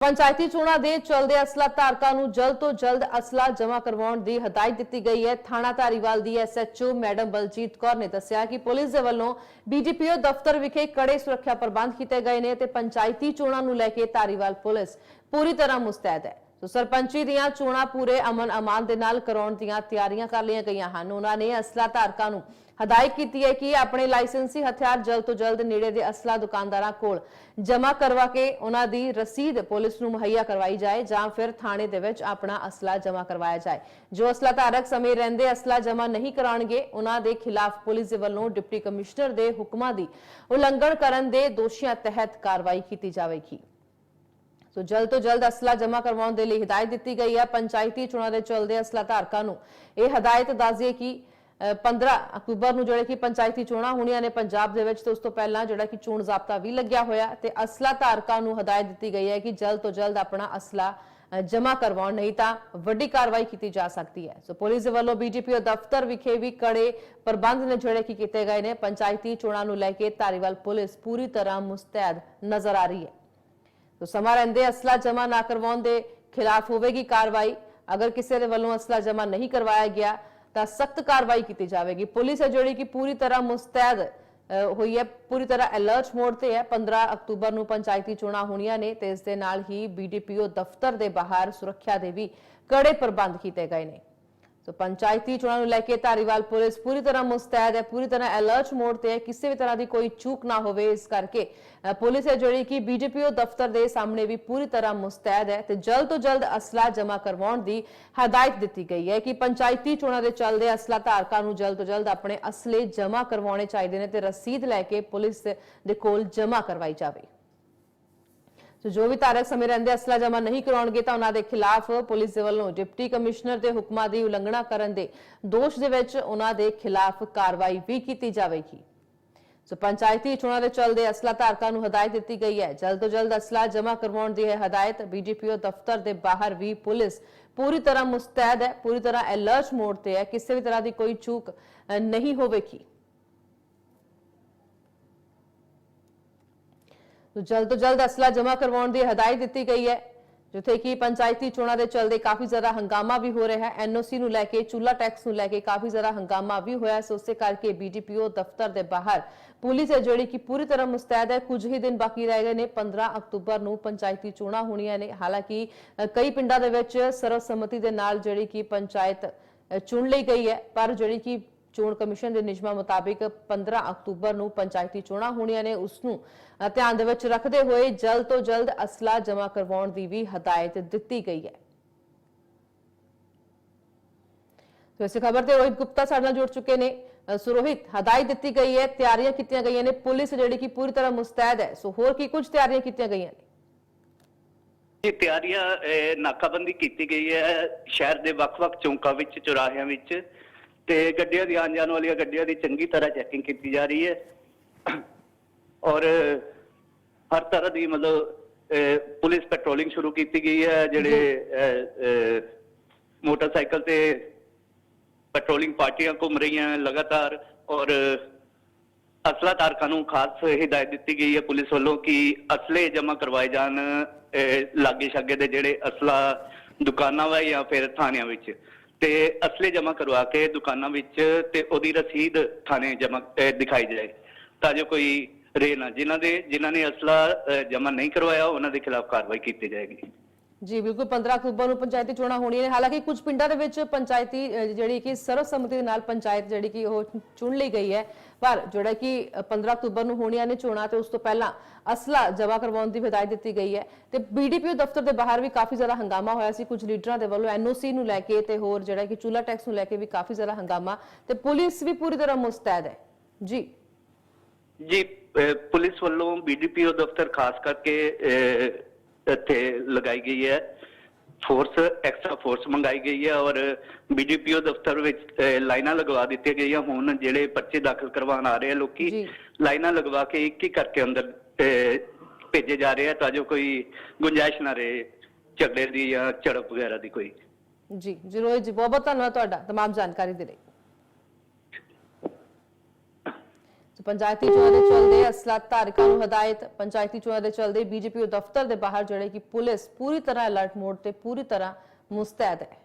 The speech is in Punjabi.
ਪੰਚਾਇਤੀ ਚੋਣਾਂ ਦੇ ਚਲਦੇ ਅਸਲਾ ਧਾਰਕਾਂ ਨੂੰ ਜਲਦ ਤੋਂ ਜਲਦ ਅਸਲਾ ਜਮ੍ਹਾਂ ਕਰਵਾਉਣ ਦੀ ਹਦਾਇਤ ਦਿੱਤੀ ਗਈ ਹੈ। ਥਾਣਾ ਧਾਰੀਵਾਲ ਦੀ ਐਸਐਚਓ ਮੈਡਮ ਬਲਜੀਤ ਕੌਰ ਨੇ ਦੱਸਿਆ ਕਿ ਪੁਲਿਸ ਦੇ ਵੱਲੋਂ ਬੀਡੀਪੀਓ ਦਫ਼ਤਰ ਵਿਖੇ ਕੜੇ ਸੁਰੱਖਿਆ ਪ੍ਰਬੰਧ ਕੀਤੇ ਗਏ ਨੇ ਤੇ ਪੰਚਾਇਤੀ ਚੋਣਾਂ ਨੂੰ ਲੈ ਕੇ ਧਾਰੀਵਾਲ ਪੁਲਿਸ ਪੂਰੀ ਤਰ੍ਹਾਂ ਮੁਸਤੈਦ ਹੈ। ਸੋ ਸਰਪੰਚੀ ਦੀਆਂ ਚੋਣਾਂ ਪੂਰੇ ਅਮਨ ਅਮਾਨ ਦੇ ਨਾਲ ਕਰਾਉਣ ਦੀਆਂ ਤਿਆਰੀਆਂ ਕਰ ਲਈਆਂ ਗਈਆਂ ਹਨ। ਉਹਨਾਂ ਨੇ ਅਸਲਾ ਧਾਰਕਾਂ ਨੂੰ ਹਦਾਇਤ ਕੀਤੀ ਹੈ ਕਿ ਆਪਣੇ ਲਾਇਸੈਂਸੀ ਹਥਿਆਰ ਜਲਦ ਤੋਂ ਜਲਦ ਨੇੜੇ ਦੇ ਅਸਲਾ ਦੁਕਾਨਦਾਰਾਂ ਕੋਲ ਜਮ੍ਹਾਂ ਕਰਵਾ ਕੇ ਉਹਨਾਂ ਦੀ ਰਸੀਦ ਪੁਲਿਸ ਨੂੰ ਮੁਹੱਈਆ ਕਰਵਾਈ ਜਾਏ ਜਾਂ ਫਿਰ ਥਾਣੇ ਦੇ ਵਿੱਚ ਆਪਣਾ ਅਸਲਾ ਜਮ੍ਹਾਂ ਕਰਵਾਇਆ ਜਾਏ। ਜੋ ਅਸਲਾ ਧਾਰਕ ਸਮੇਂ ਰਹਿੰਦੇ ਅਸਲਾ ਜਮ੍ਹਾਂ ਨਹੀਂ ਕਰਾਉਣਗੇ, ਉਹਨਾਂ ਦੇ ਖਿਲਾਫ ਪੁਲਿਸ ਦੇ ਵੱਲੋਂ ਡਿਪਟੀ ਕਮਿਸ਼ਨਰ ਦੇ ਹੁਕਮਾਂ ਦੀ ਉਲੰਘਣ ਕਰਨ ਦੇ ਦੋਸ਼ੀਆਂ ਤਹਿਤ ਕਾਰਵਾਈ ਕੀਤੀ ਜਾਵੇਗੀ। ਸੋ ਜਲਦ ਤੋਂ ਜਲਦ ਅਸਲਾ ਜਮ੍ਹਾਂ ਕਰਵਾਉਣ ਦੇ ਲਈ ਹਦਾਇਤ ਦਿੱਤੀ ਗਈ ਹੈ। ਪੰਚਾਇਤੀ ਚੋਣਾਂ ਦੇ ਚੱਲਦੇ ਅਸਲਾ ਧਾਰਕਾਂ ਨੂੰ ਇਹ ਹਦਾਇਤ ਦੱਸਦੀ ਕਿ ਅ, 15 ਅਕਤੂਬਰ ਨੂੰ ਜਿਹੜੇ ਕਿ ਪੰਚਾਇਤੀ ਚੋਣਾਂ ਹੋਣੀਆਂ ਨੇ ਪੰਜਾਬ ਦੇ ਵਿੱਚ ਤੇ ਉਸ ਤੋਂ ਪਹਿਲਾਂ ਜਿਹੜਾ ਕਿ ਚੋਣ ਜ਼ਾਬਤਾ ਵੀ ਲੱਗਿਆ ਹੋਇਆ ਤੇ ਅਸਲਾ ਧਾਰਕਾਂ ਨੂੰ ਹਦਾਇਤ ਦਿੱਤੀ ਗਈ ਹੈ ਕਿ ਜਲਦ ਤੋਂ ਜਲਦ ਆਪਣਾ ਅਸਲਾ ਜਮ੍ਹਾਂ ਕਰਵਾਉਣ ਨਹੀਂ ਤਾਂ ਵੱਡੀ ਕਾਰਵਾਈ ਕੀਤੀ ਜਾ ਸਕਦੀ ਹੈ। ਸੋ ਪੁਲਿਸ ਦੇ ਵੱਲੋਂ ਬੀਜੀਪੀਓ ਦਫ਼ਤਰ ਵਿਖੇ ਵੀ ਕੜੇ ਪ੍ਰਬੰਧ ਨੇ ਜਿਹੜੇ ਕਿ ਕੀਤੇ ਗਏ ਨੇ। ਪੰਚਾਇਤੀ ਚੋਣਾਂ ਨੂੰ ਲੈ ਕੇ ਧਾਰੀਵਾਲ ਪੁਲਿਸ ਪੂਰੀ ਤਰ੍ਹਾਂ ਮੁਸਤੈਦ ਨਜ਼ਰ ਆ ਰਹੀ ਹੈ। ਤੋ ਸਮਾਂ ਰਹਿੰਦੇ ਅਸਲਾ ਜਮ੍ਹਾਂ ਨਾ ਕਰਵਾਉਣ ਦੇ ਖਿਲਾਫ ਹੋਵੇਗੀ ਕਾਰਵਾਈ। ਅਗਰ ਕਿਸੇ ਦੇ ਵੱਲੋਂ ਅਸਲਾ ਜਮ੍ਹਾਂ ਨਹੀਂ ਕਰਵਾਇਆ ਗਿਆ ਤਾਂ ਸਖਤ ਕਾਰਵਾਈ ਕੀਤੀ ਜਾਵੇਗੀ। ਪੁਲਿਸ ਹੈ ਜਿਹੜੀ ਕਿ ਪੂਰੀ ਤਰ੍ਹਾਂ ਮੁਸਤੈਦ ਅ, ਹੋਈ ਹੈ ਪੂਰੀ ਤਰ੍ਹਾਂ ਅਲਰਟ ਮੋਡ ਤੇ ਹੈ। 15 ਅਕਤੂਬਰ ਨੂੰ ਪੰਚਾਇਤੀ ਚੋਣਾਂ ਹੋਣੀਆਂ ਨੇ ਤੇ ਇਸ ਦੇ ਨਾਲ ਹੀ ਬੀਡੀਪੀਓ ਦਫ਼ਤਰ ਦੇ ਬਾਹਰ ਸੁਰੱਖਿਆ ਦੇ ਵੀ ਕੜੇ ਪ੍ਰਬੰਧ ਕੀਤੇ ਗਏ ਨੇ। ਸੋ ਪੰਚਾਇਤੀ ਚੋਣਾਂ ਨੂੰ ਲੈ ਕੇ ਧਾਰੀਵਾਲ ਪੁਲਿਸ ਪੂਰੀ ਤਰ੍ਹਾਂ ਮੁਸਤੈਦ ਹੈ ਪੂਰੀ ਤਰ੍ਹਾਂ ਅਲਰਟ ਮੋਡ ਤੇ ਹੈ ਕਿਸੇ ਵੀ ਤਰ੍ਹਾਂ ਦੀ ਕੋਈ ਚੂਕ ਨਾ ਹੋਵੇ ਇਸ ਕਰਕੇ ਅ, ਪੁਲਿਸ ਹੈ ਜਿਹੜੀ ਕਿ ਬੀਜੇਪੀਓ ਦਫ਼ਤਰ ਦੇ ਸਾਹਮਣੇ ਵੀ ਪੂਰੀ ਤਰ੍ਹਾਂ ਮੁਸਤੈਦ ਹੈ ਤੇ ਜਲਦ ਤੋਂ ਜਲਦ ਅਸਲਾ ਜਮ੍ਹਾਂ ਕਰਵਾਉਣ ਦੀ ਹਦਾਇਤ ਦਿੱਤੀ ਗਈ ਹੈ ਕਿ ਪੰਚਾਇਤੀ ਚੋਣਾਂ ਦੇ ਚੱਲਦੇ ਅਸਲਾ ਧਾਰਕਾਂ ਨੂੰ ਜਲਦ ਤੋਂ ਜਲਦ ਆਪਣੇ ਅਸਲੇ ਜਮ੍ਹਾਂ ਕਰਵਾਉਣੇ ਚਾਹੀਦੇ ਨੇ ਤੇ ਰਸੀਦ ਲੈ ਕੇ ਪੁਲਿਸ ਦੇ ਕੋਲ ਜਮ੍ਹਾਂ ਕਰਵਾਈ ਜਾਵੇ ਸੋ ਜੋ ਵੀ ਧਾਰਕ ਸਮੇਂ ਰਹਿੰਦੇ ਅਸਲਾ ਜਮ੍ਹਾਂ ਨਹੀਂ ਕਰਾਉਣਗੇ ਤਾਂ ਉਹਨਾਂ ਦੇ ਖਿਲਾਫ ਪੁਲਿਸ ਦੇ ਵੱਲੋਂ ਡਿਪਟੀ ਕਮਿਸ਼ਨਰ ਦੇ ਹੁਕਮਾਂ ਦੀ ਉਲੰਘਣਾ ਕਰਨ ਦੇ ਦੋਸ਼ ਦੇ ਵਿੱਚ ਉਹਨਾਂ ਦੇ ਖਿਲਾਫ ਕਾਰਵਾਈ ਵੀ ਕੀਤੀ ਜਾਵੇਗੀ। ਸੋ ਪੰਚਾਇਤੀ ਚੋਣਾਂ ਦੇ ਚੱਲਦੇ ਅਸਲਾ ਧਾਰਕਾਂ ਨੂੰ ਹਦਾਇਤ ਦਿੱਤੀ ਗਈ ਹੈ। ਜਲਦ ਤੋਂ ਜਲਦ ਅਸਲਾ ਜਮ੍ਹਾਂ ਕਰਵਾਉਣ ਦੀ ਹੈ ਹਦਾਇਤ ਬੀਜੀਪੀਓ ਦਫ਼ਤਰ ਦੇ ਬਾਹਰ ਵੀ ਪੁਲਿਸ ਪੂਰੀ ਤਰ੍ਹਾਂ ਮੁਸਤੈਦ ਹੈ, ਪੂਰੀ ਤਰ੍ਹਾਂ ਅਲਰਟ ਮੋਡ ਤੇ ਹੈ, ਕਿਸੇ ਵੀ ਤਰ੍ਹਾਂ ਦੀ ਕੋਈ ਚੂਕ ਨਹੀਂ ਹੋਵੇਗੀ। ਤੋ ਜਲਦ ਤੋਂ ਜਲਦ ਅਸਲਾ ਜਮ੍ਹਾਂ ਕਰਵਾਉਣ ਦੀ ਹਦਾਇਤ ਦਿੱਤੀ ਗਈ ਹੈ, ਜਿੱਥੇ ਕਿ ਪੰਚਾਇਤੀ ਚੋਣਾਂ ਦੇ ਚੱਲਦੇ ਕਾਫੀ ਜ਼ਿਆਦਾ ਹੰਗਾਮਾ ਵੀ ਹੋ ਰਿਹਾ ਹੈ। ਐਨਓਸੀ ਨੂੰ ਲੈ ਕੇ ਚੂਲਾ ਟੈਕਸ ਨੂੰ ਲੈ ਕੇ ਕਾਫੀ ਜ਼ਿਆਦਾ ਹੰਗਾਮਾ ਵੀ ਹੋਇਆ ਸੋ ਉਸੇ ਕਰਕੇ ਬੀਡੀਪੀਓ ਦਫ਼ਤਰ ਦੇ ਬਾਹਰ ਪੁਲਿਸ ਹੈ, ਜਿਹੜੀ ਕਿ ਪੂਰੀ ਤਰ੍ਹਾਂ ਮੁਸਤੈਦ ਹੈ। ਕੁਝ ਹੀ ਦਿਨ ਬਾਕੀ ਰਹਿ ਗਏ ਨੇ 15 ਅਕਤੂਬਰ ਨੂੰ ਪੰਚਾਇਤੀ ਚੋਣਾਂ ਹੋਣੀਆਂ ਨੇ। ਹਾਲਾਂਕਿ ਕਈ ਪਿੰਡਾਂ ਦੇ ਵਿੱਚ ਸਰਵਸੰਮਤੀ ਦੇ ਨਾਲ ਜਿਹੜੀ ਕਿ ਪੰਚਾਇਤ ਚੁਣ ਲਈ ਗਈ ਹੈ, ਪਰ ਜਿਹੜੀ ਕਿ ਚੋਣ ਕਮਿਸ਼ਨ ਦੇ ਨਿਯਮਾਂ ਮੁਤਾਬਿਕ 15 ਅਕਤੂਬਰ ਨੂੰ ਪੰਚਾਇਤੀ ਚੋਣਾਂ ਹੋਣੀਆਂ ਨੇ ਉਸ ਨੂੰ ਧਿਆਨ ਦੇ ਵਿੱਚ ਰੱਖਦੇ ਹੋਏ ਜਲਦ ਤੋਂ ਜਲਦ ਅਸਲਾ ਜਮ੍ਹਾਂ ਕਰਵਾਉਣ ਦੀ ਵੀ ਹਦਾਇਤ ਦਿੱਤੀ ਗਈ ਹੈ। ਸੋ ਇਸੇ ਖਬਰ ਤੇ ਰੋਹਿਤ ਗੁਪਤਾ ਸਾਡੇ ਨਾਲ ਜੁੜ ਚੁੱਕੇ ਨੇ। ਅ, ਹਦਾਇਤ ਦਿੱਤੀ ਗਈ ਹੈ ਤਿਆਰੀਆਂ ਕੀਤੀਆਂ ਗਈਆਂ ਨੇ ਪੁਲਿਸ ਜਿਹੜੀ ਕਿ ਪੂਰੀ ਤਰ੍ਹਾਂ ਮੁਸਤੈਦ ਹੈ। ਸੋ ਹੋਰ ਕੀ ਕੁਝ ਤਿਆਰੀਆਂ ਕੀਤੀਆਂ ਗਈਆਂ ਨੇ? ਇਹ ਤਿਆਰੀਆਂ ਨਾਕਾਬੰਦੀ ਕੀਤੀ ਗਈ ਹੈ ਸ਼ਹਿਰ ਦੇ ਵੱਖ-ਵੱਖ ਚੌਂਕਾਂ ਵਿੱਚ ਚੌਰਾਹਿਆਂ ਵਿੱਚ। ਤੇ ਗੱਡੀਆਂ ਦੀ ਆਉਣ ਜਾਣ ਵਾਲੀਆਂ ਗੱਡੀਆਂ ਦੀ ਚੰਗੀ ਤਰ੍ਹਾਂ ਚੈਕਿੰਗ ਕੀਤੀ ਜਾ ਰਹੀ ਹੈ। ਔਰ ਹਰ ਤਰ੍ਹਾਂ ਦੀ ਮਤਲਬ ਪੁਲਿਸ ਪੈਟਰੋਲਿੰਗ ਸ਼ੁਰੂ ਕੀਤੀ ਗਈ ਹੈ ਜਿਹੜੇ ਮੋਟਰਸਾਈਕਲ ਤੇ ਪੈਟਰੋਲਿੰਗ ਪਾਰਟੀਆਂ ਘੁੰਮ ਰਹੀਆਂ ਲਗਾਤਾਰ। ਔਰ ਅਸਲਾ ਧਾਰਕਾਂ ਨੂੰ ਖਾਸ ਹਦਾਇਤ ਦਿੱਤੀ ਗਈ ਹੈ ਪੁਲਿਸ ਵੱਲੋਂ ਕਿ ਅਸਲੇ ਜਮ੍ਹਾਂ ਕਰਵਾਏ ਜਾਣ ਲਾਗੇ ਛਾਗੇ ਦੇ ਜਿਹੜੇ ਅਸਲਾ ਦੁਕਾਨਾਂ ਵਾ ਜਾਂ ਫਿਰ ਥਾਣਿਆਂ ਵਿੱਚ। ਤੇ ਅਸਲੇ ਜਮ੍ਹਾਂ ਕਰਵਾ ਕੇ ਦੁਕਾਨਾਂ ਵਿੱਚ ਤੇ ਉਹਦੀ ਰਸੀਦ ਥਾਣੇ ਜਮ੍ਹਾਂ ਦਿਖਾਈ ਜਾਏ। ਤਾਂ ਜੋ ਕੋਈ ਰੇ ਨਾ ਜਿਨ੍ਹਾਂ ਦੇ ਜਿਨ੍ਹਾਂ ਨੇ ਅਸਲਾ ਅਹ, ਜਮ੍ਹਾਂ ਨਹੀਂ ਕਰਵਾਇਆ ਉਹਨਾਂ ਦੇ ਖਿਲਾਫ ਕਾਰਵਾਈ ਕੀਤੀ ਜਾਏਗੀ। ਜੀ, ਬਿਲਕੁਲ 15 ਅਕਤੂਬਰ ਨੂੰ ਪੰਚਾਇਤੀ ਚੋਣਾਂ ਹੋਣੀਆਂ ਨੇ। ਹਾਲਾਂਕਿ ਕੁਝ ਪਿੰਡਾਂ ਦੇ ਵਿੱਚ ਪੰਚਾਇਤੀ ਜਿਹੜੀ ਕਿ ਸਰਵਸੰਮਤੀ ਦੇ ਨਾਲ ਪੰਚਾਇਤ ਜਿਹੜੀ ਕਿ ਉਹ ਚੁਣ ਲਈ ਗਈ ਹੈ। ਪਰ ਜਿਹੜਾ ਕਿ 15 ਅਕਤੂਬਰ ਨੂੰ ਹੋਣੀਆਂ ਨੇ ਚੋਣਾਂ ਤੇ ਉਸ ਤੋਂ ਪਹਿਲਾਂ ਅਸਲਾ ਜਮ੍ਹਾਂ ਕਰਵਾਉਣ ਦੀ ਹਦਾਇਤ ਦਿੱਤੀ ਗਈ ਹੈ ਤੇ ਬੀਡੀਪੀਓ ਦਫ਼ਤਰ ਦੇ ਬਾਹਰ ਵੀ ਕਾਫੀ ਜ਼ਿਆਦਾ ਹੰਗਾਮਾ ਹੋਇਆ ਸੀ। ਕੁਝ ਲੀਡਰਾਂ ਦੇ ਵੱਲੋਂ ਐਨਓਸੀ ਨੂੰ ਲੈ ਕੇ ਤੇ ਹੋਰ ਜਿਹੜਾ ਕਿ ਚੂਲਾ ਟੈਕਸ ਨੂੰ ਲੈ ਕੇ ਵੀ ਕਾਫੀ ਜ਼ਿਆਦਾ ਹੰਗਾਮਾ ਤੇ ਪੁਲਿਸ ਵੀ ਪੂਰੀ ਤਰ੍ਹਾਂ ਮੁਸਤੈਦ ਹੈ। ਜੀ। ਜੀ ਅਹ ਪੁਲਿਸ ਵੱਲੋਂ ਬੀਡੀਪੀਓ ਦਫ਼ਤਰ ਖਾਸ ਕਰਕੇ ਇੱਥੇ ਲਗਾਈ ਗਈ ਹੈ ਫੋਰਸ ਐਕਸਟਰਾ ਫੋਰਸ ਮੰਗਾਈ ਗਈ ਹੈ ਔਰ ਬੀਡੀਪੀਓ ਦਫ਼ਤਰ ਵਿੱਚ ਅਹ, ਲਾਈਨਾਂ ਲਗਵਾ ਦਿੱਤੀਆਂ ਗਈਆਂ ਹੁਣ ਜਿਹੜੇ ਪਰਚੇ ਦਾਖਲ ਕਰਵਾਉਣ ਆ ਰਹੇ ਆ ਲੋਕੀ ਜੀ। ਲਾਈਨਾਂ ਲਗਵਾ ਕੇ ਇੱਕ ਇੱਕ ਕਰਕੇ ਅੰਦਰ ਅਹ, ਭੇਜੇ ਜਾ ਰਹੇ ਆ ਤਾਂ ਜੋ ਕੋਈ ਗੁੰਜਾਇਸ਼ ਨਾ ਰਹੇ ਝਗੜੇ ਦੀ ਜਾਂ ਝੜਪ ਵਗੈਰਾ ਦੀ ਕੋਈ ਜੀ ਜੀ ਰੋਹਿਤ ਜੀ ਬਹੁਤ ਬਹੁਤ ਧੰਨਵਾਦ ਤੁਹਾਡਾ तमाम ਜਾਣਕਾਰੀ ਦੇ ਲਈ ਪੰਚਾਇਤੀ ਚੋਣਾਂ ਦੇ ਚੱਲਦੇ ਅਸਲਾ ਧਾਰਕਾਂ ਨੂੰ ਹਦਾਇਤ, ਪੰਚਾਇਤੀ ਚੋਣਾਂ ਦੇ ਚੱਲਦੇ ਬੀਜੇਪੀ ਦਫ਼ਤਰ ਦੇ ਬਾਹਰ, ਜਿਹੜੇ ਕਿ ਪੁਲਿਸ ਪੂਰੀ ਤਰ੍ਹਾਂ ਅਲਰਟ ਮੋਡ ਤੇ ਪੂਰੀ ਤਰ੍ਹਾਂ ਮੁਸਤੈਦ ਹੈ।